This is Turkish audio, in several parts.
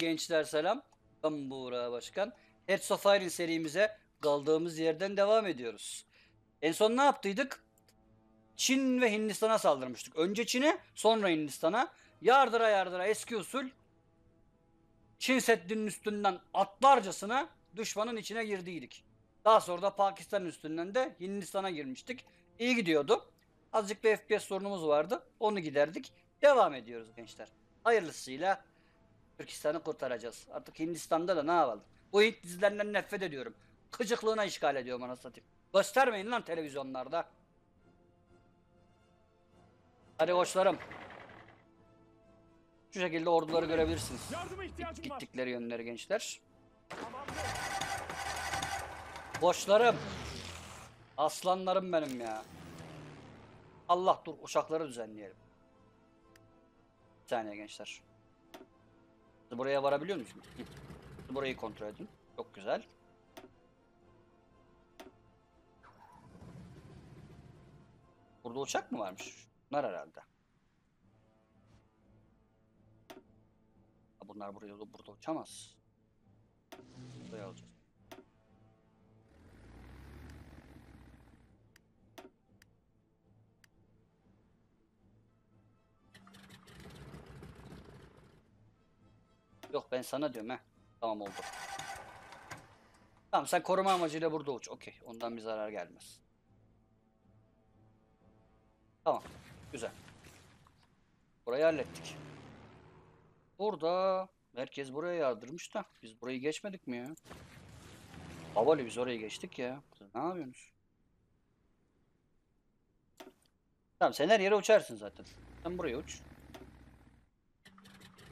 gençler selam. Ben Buğra Başkan. Heads of Iron serimize kaldığımız yerden devam ediyoruz. En son ne yaptıydık? Çin ve Hindistan'a saldırmıştık. Önce Çin'e sonra Hindistan'a. Yardıra yardıra eski usul Çin Seddi'nin üstünden atlarcasına düşmanın içine girdiydik. Daha sonra da Pakistan üstünden de Hindistan'a girmiştik. İyi gidiyordu. Azıcık bir FPS sorunumuz vardı. Onu giderdik. Devam ediyoruz gençler. Hayırlısıyla Türkistan'ı kurtaracağız. Artık Hindistan'da da ne yapalım? Bu Hint dizilerinden nefret ediyorum. Kıcıklığına işgal ediyorum anasını satayım. Göstermeyin lan televizyonlarda. Hadi koçlarım. Şu şekilde orduları görebilirsiniz. Gittikleri yönleri gençler. Koçlarım. Aslanlarım benim ya. Allah dur uçakları düzenleyelim. Bir saniye gençler. Buraya varabiliyor. Siz Burayı kontrol edin. Çok güzel. Burada uçak mı varmış? Bunlar herhalde. Ha, Bunlar buraya burada uçamaz. Buraya alacağız. Yok ben sana diyorum he. Tamam oldu. Tamam sen koruma amacıyla burada uç. Okey. Ondan bir zarar gelmez. Tamam. Güzel. Burayı hallettik. Burada herkes buraya yardırmış da biz burayı geçmedik mi ya? Havalı biz orayı geçtik ya. Ne yapıyorsunuz? Tamam sen her yere uçarsın zaten. Sen buraya uç.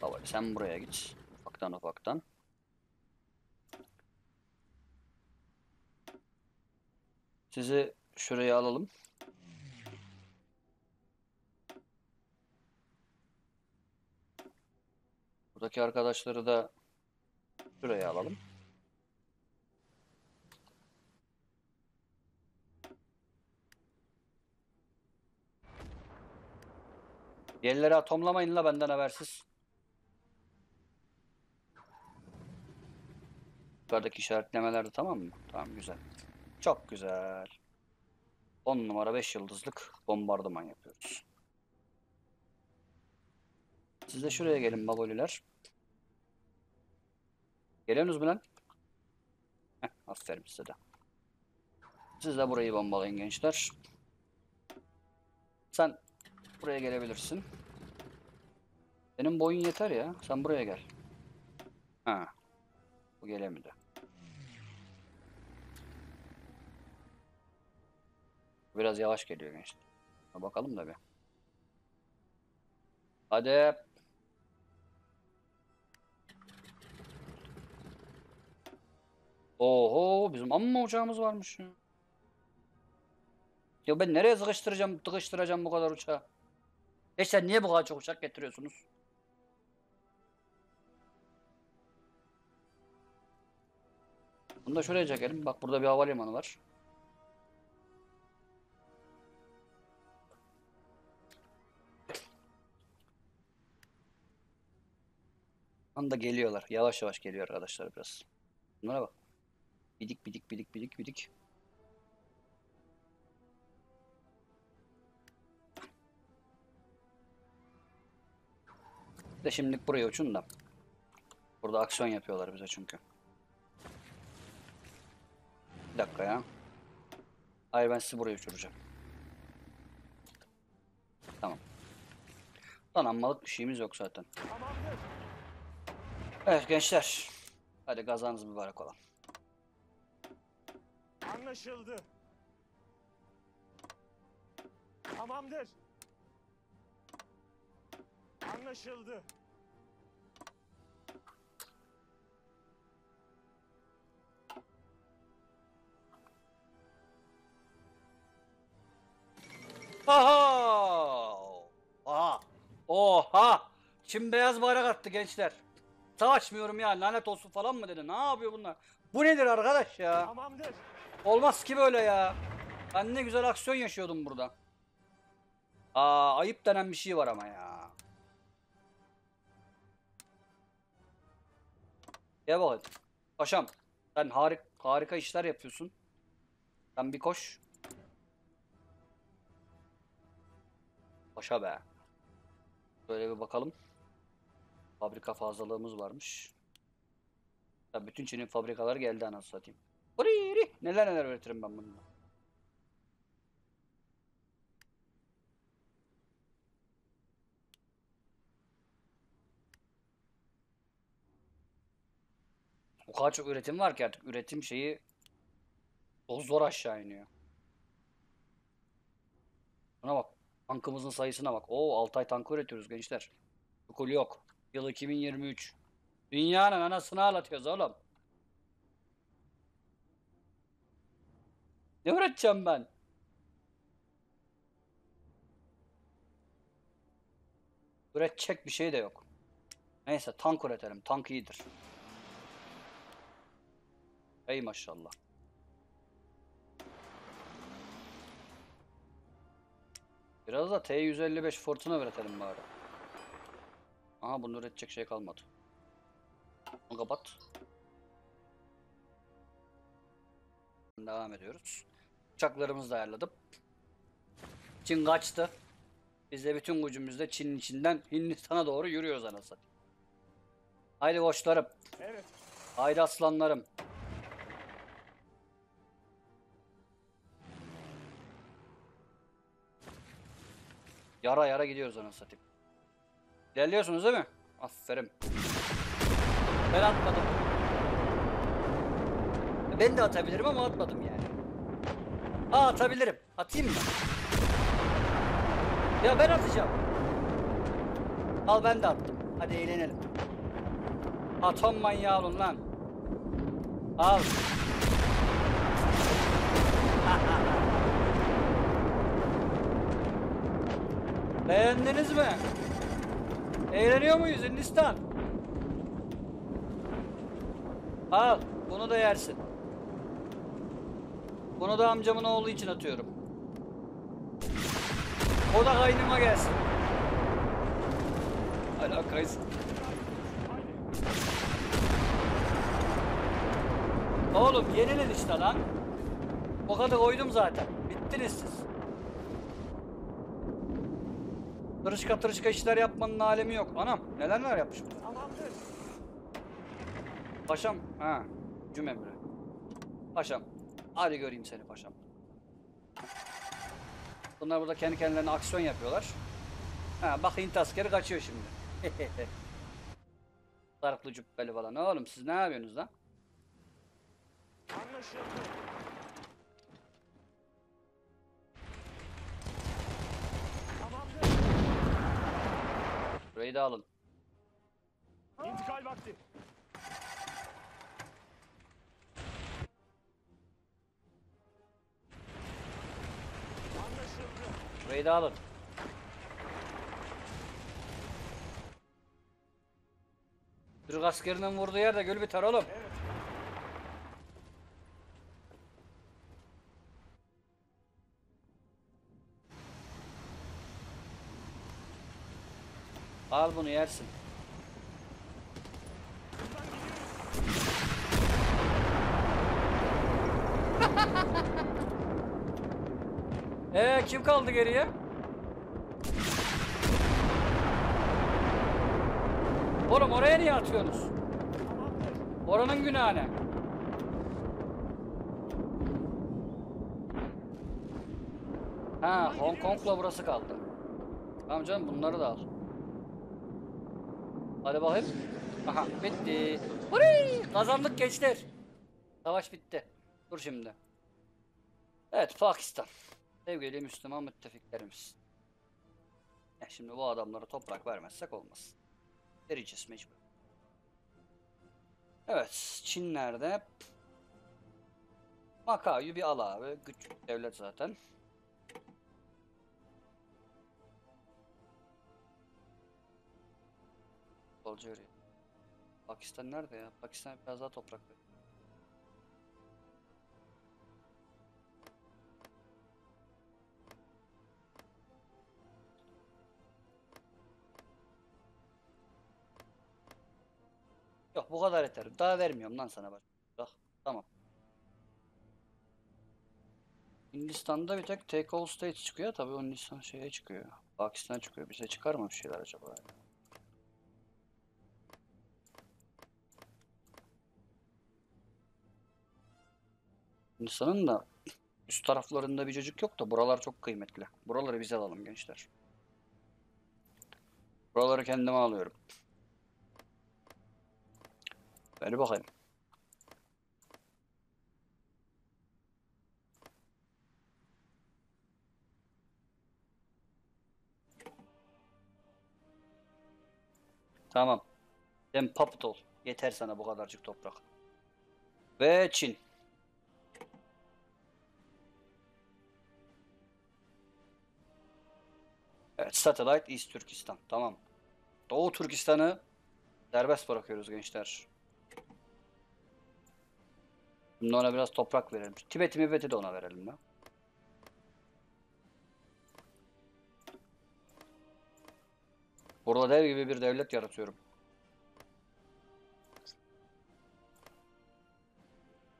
Havalı sen buraya git. Ufaktan ufaktan. Sizi şuraya alalım. Buradaki arkadaşları da şuraya alalım. Yerleri atomlamayın la benden habersiz. Yukarıdaki işaretlemeler de tamam mı? Tamam güzel. Çok güzel. 10 numara 5 yıldızlık bombardıman yapıyoruz. Siz de şuraya gelin baboliler. Geliyorsunuz mu lan? Heh, aferin size de. Siz de burayı bombalayın gençler. Sen buraya gelebilirsin. Benim boyun yeter ya. Sen buraya gel. Ha. Gelemedi. Biraz yavaş geliyor gençler. Ha, bakalım da bir. Hadi. Oho bizim amma uçağımız varmış. Ya ben nereye sıkıştıracağım, tıkıştıracağım bu kadar uçağı? Gençler niye bu kadar çok uçak getiriyorsunuz? Bunu da şuraya çekelim. Bak burada bir havalimanı var. Anda geliyorlar. Yavaş yavaş geliyor arkadaşlar biraz. Bunlara bak. Bidik bidik bidik bidik bidik. De şimdilik buraya uçun da. Burada aksiyon yapıyorlar bize çünkü. Bir dakika ya. Hayır ben sizi buraya uçuracağım. Tamam. Donanmalık bir şeyimiz yok zaten. Evet gençler. Hadi gazanız mübarek olan. Anlaşıldı. Tamamdır. Anlaşıldı. Aha! Oha! Oha! Çin beyaz bayrak attı gençler. Savaşmıyorum ya lanet olsun falan mı dedi. Ne yapıyor bunlar? Bu nedir arkadaş ya? Tamamdır. Olmaz ki böyle ya. Ben ne güzel aksiyon yaşıyordum burada. Aa ayıp denen bir şey var ama ya. Gel bakayım. Paşam sen harik harika işler yapıyorsun. Sen bir koş. Paşa be. Böyle bir bakalım. Fabrika fazlalığımız varmış. Ya bütün Çin'in fabrikaları geldi anasını satayım. Huriri! Neler neler üretirim ben bununla. O kadar çok üretim var ki artık üretim şeyi çok zor aşağı iniyor. Buna bak. Tankımızın sayısına bak. Oo Altay tankı üretiyoruz gençler. Okul yok. Yıl 2023. Dünyanın anasını ağlatıyoruz oğlum. Ne üreteceğim ben? Üretecek bir şey de yok. Neyse tank üretelim. Tank iyidir. Ey maşallah. Biraz da T155 Fortuna üretelim bari. Aha bunu üretecek şey kalmadı. Bunu kapat. Devam ediyoruz. Uçaklarımızı da ayarladım. Çin kaçtı. Biz de bütün gücümüzle Çin'in içinden Hindistan'a doğru yürüyoruz anasını. Haydi koçlarım. Evet. Haydi aslanlarım. Yara yara gidiyoruz anasını satayım. İlerliyorsunuz değil mi? Aferin. Ben atmadım. Ben de atabilirim ama atmadım yani. Aa atabilirim. Atayım mı? Ya ben atacağım. Al ben de attım. Hadi eğlenelim. Atom manyağı olun lan. Al. Beğendiniz mi? Eğleniyor muyuz Hindistan? Al, bunu da yersin. Bunu da amcamın oğlu için atıyorum. O da kaynıma gelsin. Alakayız. Oğlum yenilin işte lan. O kadar koydum zaten. Bittiniz siz. Tırışka tırışka işler yapmanın alemi yok. Anam neler neler yapmış bu. Tamamdır. Paşam. Ha. Cüm emri. Paşam. Hadi göreyim seni paşam. Bunlar burada kendi kendilerine aksiyon yapıyorlar. Ha bak Hint askeri kaçıyor şimdi. Sarıklı cübbeli falan. Oğlum siz ne yapıyorsunuz lan? Anlaşıldı. Burayı da alın. İntikal vakti. Anlaşıldı. Burayı da alın. Türk askerinin vurduğu yerde gül biter oğlum. Evet. Al bunu yersin. Ee kim kaldı geriye? Oğlum oraya niye atıyorsunuz? Oranın günahı ne? Ha, Hong Kong'la burası kaldı. Tamam canım bunları da al. Hadi bakayım. Aha bitti. Hurray! Kazandık gençler. Savaş bitti. Dur şimdi. Evet Pakistan. Sevgili Müslüman müttefiklerimiz. Ya şimdi bu adamlara toprak vermezsek olmaz. Vereceğiz mecbur. Evet, Çin nerede? Makao'yu bir al abi. Küçük devlet zaten. Algeria. Pakistan nerede ya? Pakistan biraz daha toprak ver. Yok bu kadar yeter. Daha vermiyorum lan sana bak. Bak tamam. Hindistan'da bir tek Take All States çıkıyor. Tabii o Hindistan şeye çıkıyor. Pakistan çıkıyor. Bize çıkar mı bir şeyler acaba? Hindistan'ın da üst taraflarında bir çocuk yok da buralar çok kıymetli. Buraları bize alalım gençler. Buraları kendime alıyorum. Ver bakayım. Tamam. Sen puppet ol. Yeter sana bu kadarcık toprak. Ve Çin. Evet, Satellite East Türkistan. Tamam. Doğu Türkistan'ı serbest bırakıyoruz gençler. Şimdi ona biraz toprak verelim. Tibet'i Mibet'i de ona verelim ya. Burada dev gibi bir devlet yaratıyorum.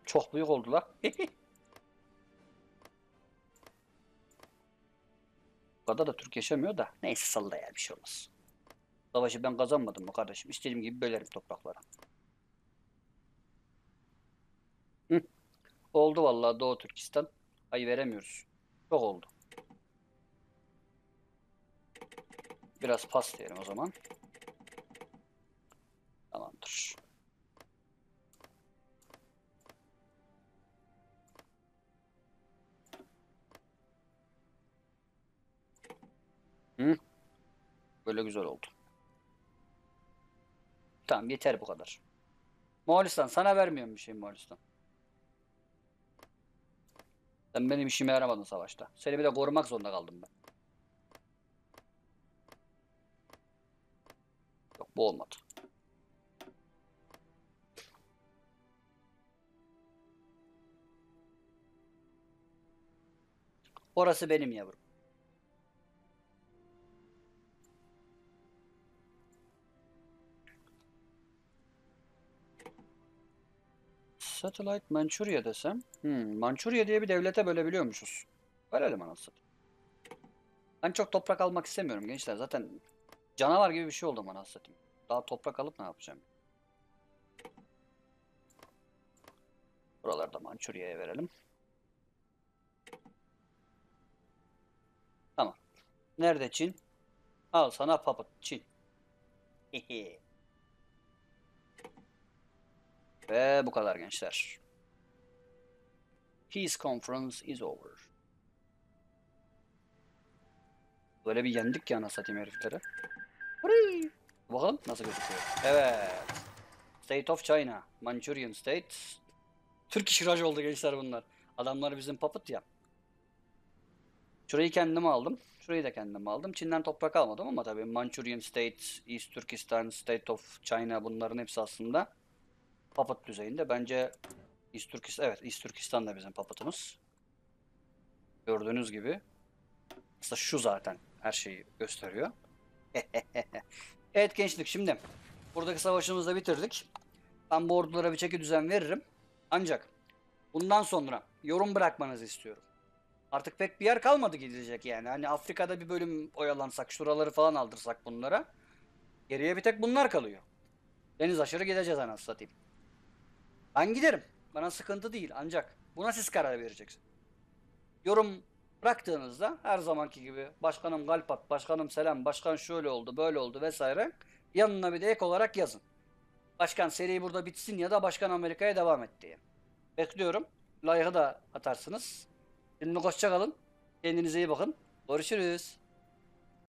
Çok büyük oldular. kadar da Türk yaşamıyor da. Neyse salla ya bir şey olmaz. Savaşı ben kazanmadım mı kardeşim? İstediğim gibi bölerim topraklara. Hı. Oldu vallahi Doğu Türkistan. Ay veremiyoruz. Çok oldu. Biraz pas diyelim o zaman. Tamamdır. Böyle güzel oldu. Tamam yeter bu kadar. Moğolistan sana vermiyorum bir şey Moğolistan. Sen benim işime yaramadın savaşta. Seni bir de korumak zorunda kaldım ben. Yok bu olmadı. Orası benim yavrum. Satellite Manchuria desem. Hmm, Manchuria diye bir devlete bölebiliyormuşuz. Verelim anasını. Ben çok toprak almak istemiyorum gençler. Zaten canavar gibi bir şey oldum anasını. Daha toprak alıp ne yapacağım? Buralarda Mançurya'ya verelim. Tamam. Nerede Çin? Al sana puppet Çin. Ve bu kadar gençler. Peace conference is over. Böyle bir yendik ya anasını satayım herifleri. Bakalım nasıl gözüküyor. Evet. State of China. Manchurian State. Türk iş raj oldu gençler bunlar. Adamlar bizim puppet ya. Şurayı kendim aldım. Şurayı da kendim aldım. Çin'den toprak almadım ama tabii Manchurian State, East Turkestan, State of China bunların hepsi aslında puppet düzeyinde. Bence East Türkistan, evet East Türkistan da bizim puppet'ımız. Gördüğünüz gibi. Aslında şu zaten her şeyi gösteriyor. evet gençlik şimdi buradaki savaşımızı da bitirdik. Ben bu ordulara bir çeki düzen veririm. Ancak bundan sonra yorum bırakmanızı istiyorum. Artık pek bir yer kalmadı gidecek yani. Hani Afrika'da bir bölüm oyalansak, şuraları falan aldırsak bunlara. Geriye bir tek bunlar kalıyor. Deniz aşırı gideceğiz anasını satayım. Ben giderim. Bana sıkıntı değil ancak buna siz karar vereceksiniz. Yorum bıraktığınızda her zamanki gibi başkanım kalp at, başkanım selam, başkan şöyle oldu, böyle oldu vesaire. Yanına bir de ek olarak yazın. Başkan seri burada bitsin ya da başkan Amerika'ya devam et diye. Bekliyorum. Like'ı da atarsınız. Şimdi hoşça kalın. Kendinize iyi bakın. Görüşürüz.